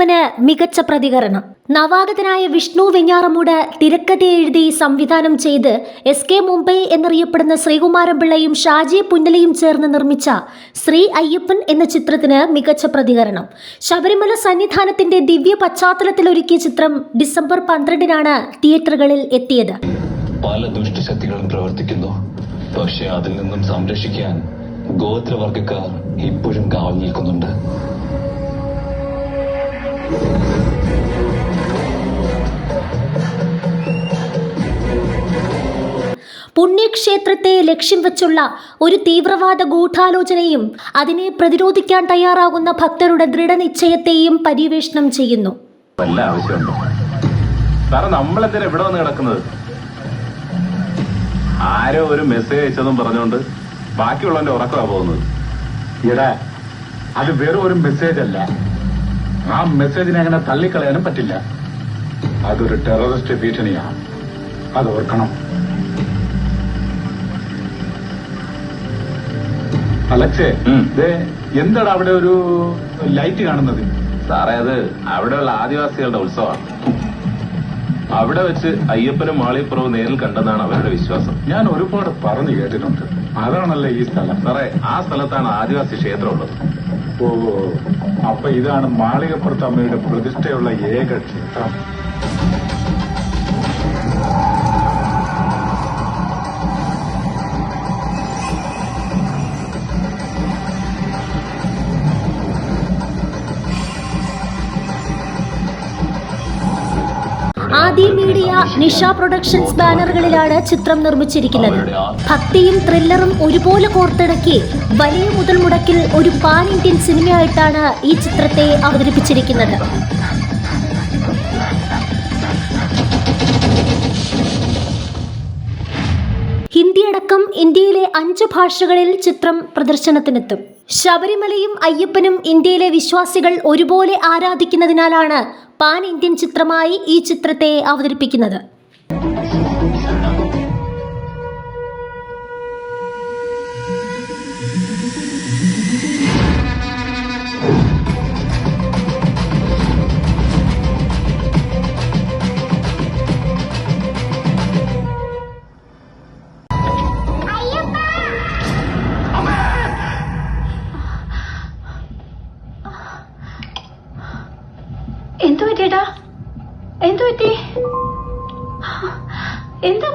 അയ്യപ്പന് മികച്ച പ്രതികരണം. നവാഗതനായ വിഷ്ണു വെഞ്ഞാറമൂട് തിരക്കഥ എഴുതി സംവിധാനം ചെയ്ത് എസ് കെ മുംബൈ എന്നറിയപ്പെടുന്ന ശ്രീകുമാരൻ പിള്ളയും ഷാജി പുന്നലയും ചേർന്ന് നിർമ്മിച്ച ശ്രീ അയ്യപ്പൻ എന്ന ചിത്രത്തിന് മികച്ച പ്രതികരണം. ശബരിമല സന്നിധാനത്തിന്റെ ദിവ്യ പശ്ചാത്തലത്തിൽ ഒരുക്കിയ ചിത്രം ഡിസംബർ പന്ത്രണ്ടിനാണ് തിയേറ്ററുകളിൽ എത്തിയത്. പല ദുഷ്ടശക്തികളും പ്രവർത്തിക്കുന്നു. പക്ഷേ അതിൽ നിന്നും സംരക്ഷിക്കാൻ ഗോത്രവർഗക്കാർ ഇപ്പോഴും കാവൽ നിൽക്കുന്നുണ്ട്. പുണ്യക്ഷേത്രത്തെ ലക്ഷ്യം വെച്ചുള്ള ഒരു തീവ്രവാദ ഗൂഢാലോചനയും അതിനെ പ്രതിരോധിക്കാൻ തയ്യാറാകുന്ന ഭക്തരുടെ ദൃഢനിശ്ചയത്തെയും പര്യവേഷണം ചെയ്യുന്നു. വന്ന് കിടക്കുന്നത്? ആരോ ഒരു മെസ്സേജ് അയച്ചതും പറഞ്ഞുകൊണ്ട് ബാക്കിയുള്ളവന്റെ ഉറക്കമാ പോകുന്നത്. എടാ അത് വെറും ഒരു മെസ്സേജ് അല്ല. ആ മെസ്സേജിനെ അങ്ങനെ തള്ളിക്കളയാനും പറ്റില്ല. അതൊരു ടെററിസ്റ്റ് ഭീഷണിയാണ്. അത് ഓർക്കണം. അലക്സേ എന്താടാ അവിടെ ഒരു ലൈറ്റ് കാണുന്നത്? സാറേ അത് അവിടെയുള്ള ആദിവാസികളുടെ ഉത്സവമാണ്. അവിടെ വെച്ച് അയ്യപ്പനും മാളിപ്പുറവും നേരിൽ കണ്ടെന്നാണ് അവരുടെ വിശ്വാസം. ഞാൻ ഒരുപാട് പറഞ്ഞു കേട്ടിട്ടുണ്ട്. അതാണല്ലേ ഈ സ്ഥലം? സാറേ ആ സ്ഥലത്താണ് ആദിവാസി ക്ഷേത്രം ഉള്ളത് ഓ അപ്പൊ ഇതാണ് മാളികപ്പുറത്ത് അമ്മയുടെ പ്രതിഷ്ഠയുള്ള ഏക ക്ഷേത്രം ആദി മീഡിയ നിഷ പ്രൊഡക്ഷൻസ് ബാനറുകളിലാണ് ചിത്രം നിർമ്മിച്ചിരിക്കുന്നത്. ഭക്തിയും ത്രില്ലറും ഒരുപോലെ കോർത്തിണക്കി വലിയ മുതൽ മുടക്കിൽ ഒരു പാൻ ഇന്ത്യൻ സിനിമയായിട്ടാണ് ഈ ചിത്രത്തെ അവതരിപ്പിച്ചിരിക്കുന്നത്. ഹിന്ദിയടക്കം ഇന്ത്യയിലെ അഞ്ച് ഭാഷകളിൽ ചിത്രം പ്രദർശനത്തിനെത്തും. ശബരിമലയും അയ്യപ്പനും ഇന്ത്യയിലെ വിശ്വാസികൾ ഒരുപോലെ ആരാധിക്കുന്നതിനാലാണ് പാൻ ഇന്ത്യൻ ചിത്രമായി ഈ ചിത്രത്തെ അവതരിപ്പിക്കുന്നത്. എന്താ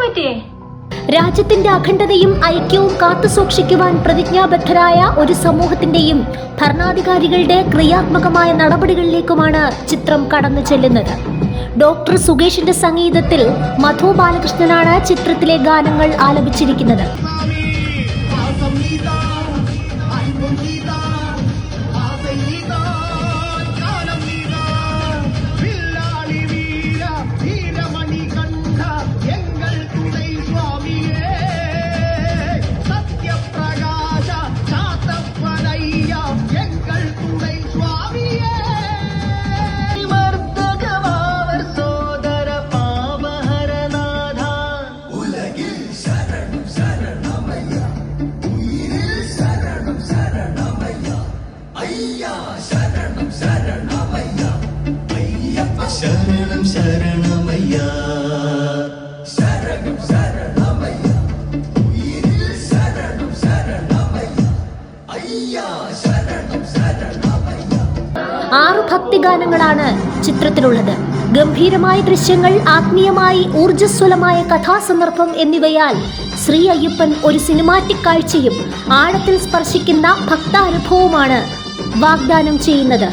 രാജ്യത്തിന്റെ അഖണ്ഡതയും ഐക്യവും കാത്തുസൂക്ഷിക്കുവാൻ പ്രതിജ്ഞാബദ്ധരായ ഒരു സമൂഹത്തിന്റെയും ഭരണാധികാരികളുടെ ക്രിയാത്മകമായ നടപടികളിലേക്കുമാണ് ചിത്രം കടന്നു ചെല്ലുന്നത്. ഡോക്ടർ സുകേഷിന്റെ സംഗീതത്തിൽ മധു ബാലകൃഷ്ണനാണ് ചിത്രത്തിലെ ഗാനങ്ങൾ ആലപിച്ചിരിക്കുന്നത്. ഭക്തിഗാനങ്ങളാണ് ചിത്രത്തിലുള്ളത്. ഗംഭീരമായ ദൃശ്യങ്ങൾ ആത്മീയമായി ഊർജസ്വലമായ കഥാസന്ദർഭം എന്നിവയാൽ ശ്രീ അയ്യപ്പൻ ഒരു സിനിമാറ്റിക് കാഴ്ചയും ആഴത്തിൽ സ്പർശിക്കുന്ന ഭക്താനുഭവവുമാണ് വാഗ്ദാനം ചെയ്യുന്നത്.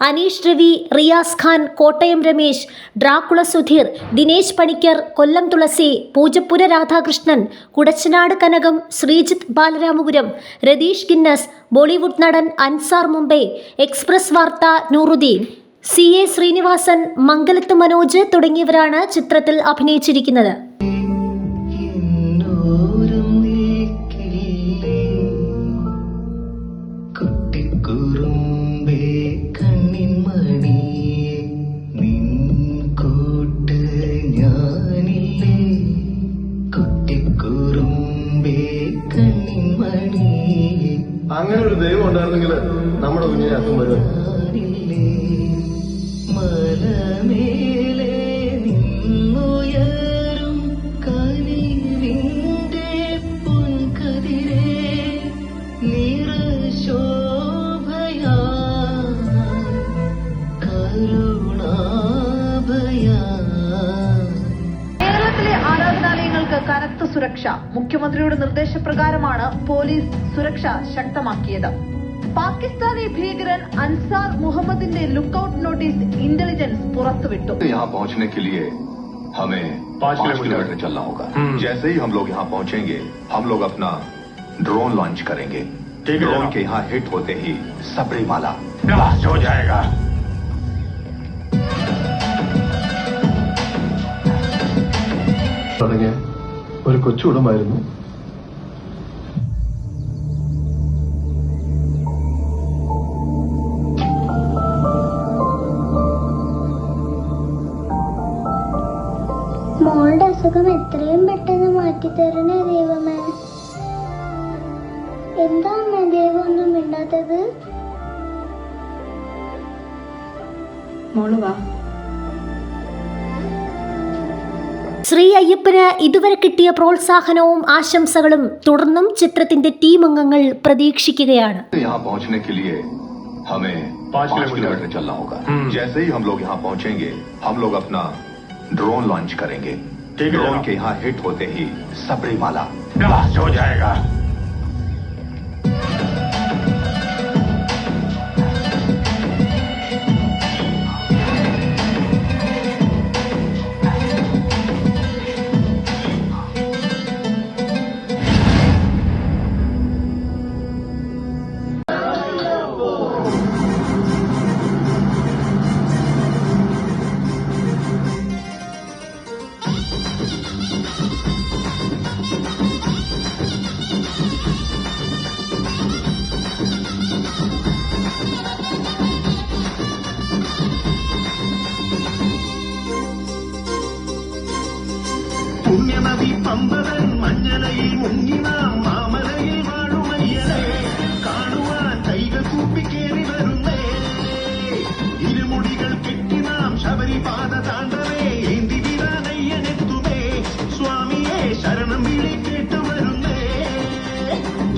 അനീഷ് രവി റിയാസ് ഖാൻ കോട്ടയം രമേശ് ഡ്രാക്കുള സുധീർ ദിനേശ് പണിക്കർ കൊല്ലം തുളസി പൂജപ്പുര രാധാകൃഷ്ണൻ കുടച്ചനാട് കനകം ശ്രീജിത്ത് ബാലരാമപുരം രതീഷ് ഗിന്നസ് ബോളിവുഡ് നടൻ അൻസാർ മുംബൈ എക്സ്പ്രസ് വാർത്ത നൂറുദ്ദീൻ സി എ ശ്രീനിവാസൻ മംഗലത്ത് മനോജ് തുടങ്ങിയവരാണ് ചിത്രത്തിൽ അഭിനയിച്ചിരിക്കുന്നത്. പൊൻകതിരേ നമ്മുടെ കുഞ്ഞിനെ അസുഖം വരും കനത്ത സുരക്ഷ. മുഖ്യമന്ത്രിയുടെ നിർദ്ദേശപ്രകാരമാണ് പോലീസ് സുരക്ഷ ശക്തമാക്കിയത്. പാകിസ്ഥാനി ഭീകരൻ അൻസാർ മുഹമ്മദിന്റെ ലുക്കൌട്ട് നോട്ടീസ് ഇന്റലിജൻസ് പുറത്തുവിട്ടു यहाँ पहुंचने के लिए हमें पाँच पाँच किलोमीटर। किलोमीटर चलना होगा जैसे ही हम लोग यहाँ पहुंचेंगे हम लोग अपना ड्रोन लॉन्च करेंगे ठीक है ड्रोन जनाब। के यहाँ हिट होते ही सबरीमाला ब्लास्ट हो जाएगा തുടങ്ങിയ ഒരു കൊച്ചുടമായിരുന്നു മോളുടെ അസുഖം എത്രയും പെട്ടെന്ന് മാറ്റിത്തരണേ ദൈവമേ എന്താ അമ്മ ദൈവം ഒന്നും മിണ്ടാത്തത് മോള് വാ ശ്രീ അയ്യപ്പന് ഇതുവരെ കിട്ടിയ പ്രോത്സാഹനവും ആശംസകളും തുടർന്നും ചിത്രത്തിന്റെ ടീം അംഗങ്ങൾ പ്രതീക്ഷിക്കുകയാണ് यहाँ पहुंचने के लिए हमें पाँच पाँच किलोमीटर। किलोमीटर चलना होगा जैसे ही हम लोग यहाँ पहुंचेंगे हम लोग अपना ड्रोन लॉन्च करेंगे ठीक है उनके के यहाँ हिट होते ही सबरीमाला ब्लास्ट हो जाएगा। പുണ്യനദി പമ്പതൻ മഞ്ഞലയിൽ മുങ്ങി നാം മാമലയിൽ വാഴുമയ്യനെ. കാണുവാൻ കൈകൾ കൂപ്പിക്കേറി വരുന്നേ. ഇരുമുടികൾ കെട്ടി നാം ശബരിപാത താണ്ടവേ. ഏന്തി വിരാനയ്യനെത്തുമേ സ്വാമിയെ ശരണം വിളി വരുന്നേ.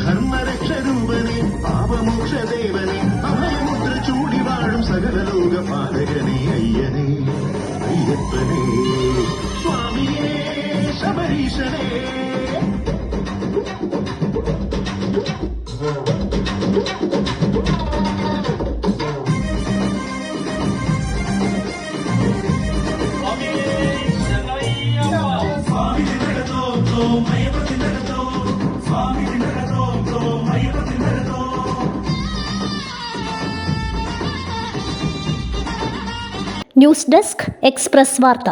ധർമ്മരക്ഷരൂപനെ പാപമോക്ഷദേവനെ അഭയമുദ്ര ചൂടി വാഴും സകല ലോക പാലകനെ അയ്യനെ. അയ്യപ്പനേ. ന്യൂസ് ഡെസ്ക് എക്സ്പ്രസ് വാർത്ത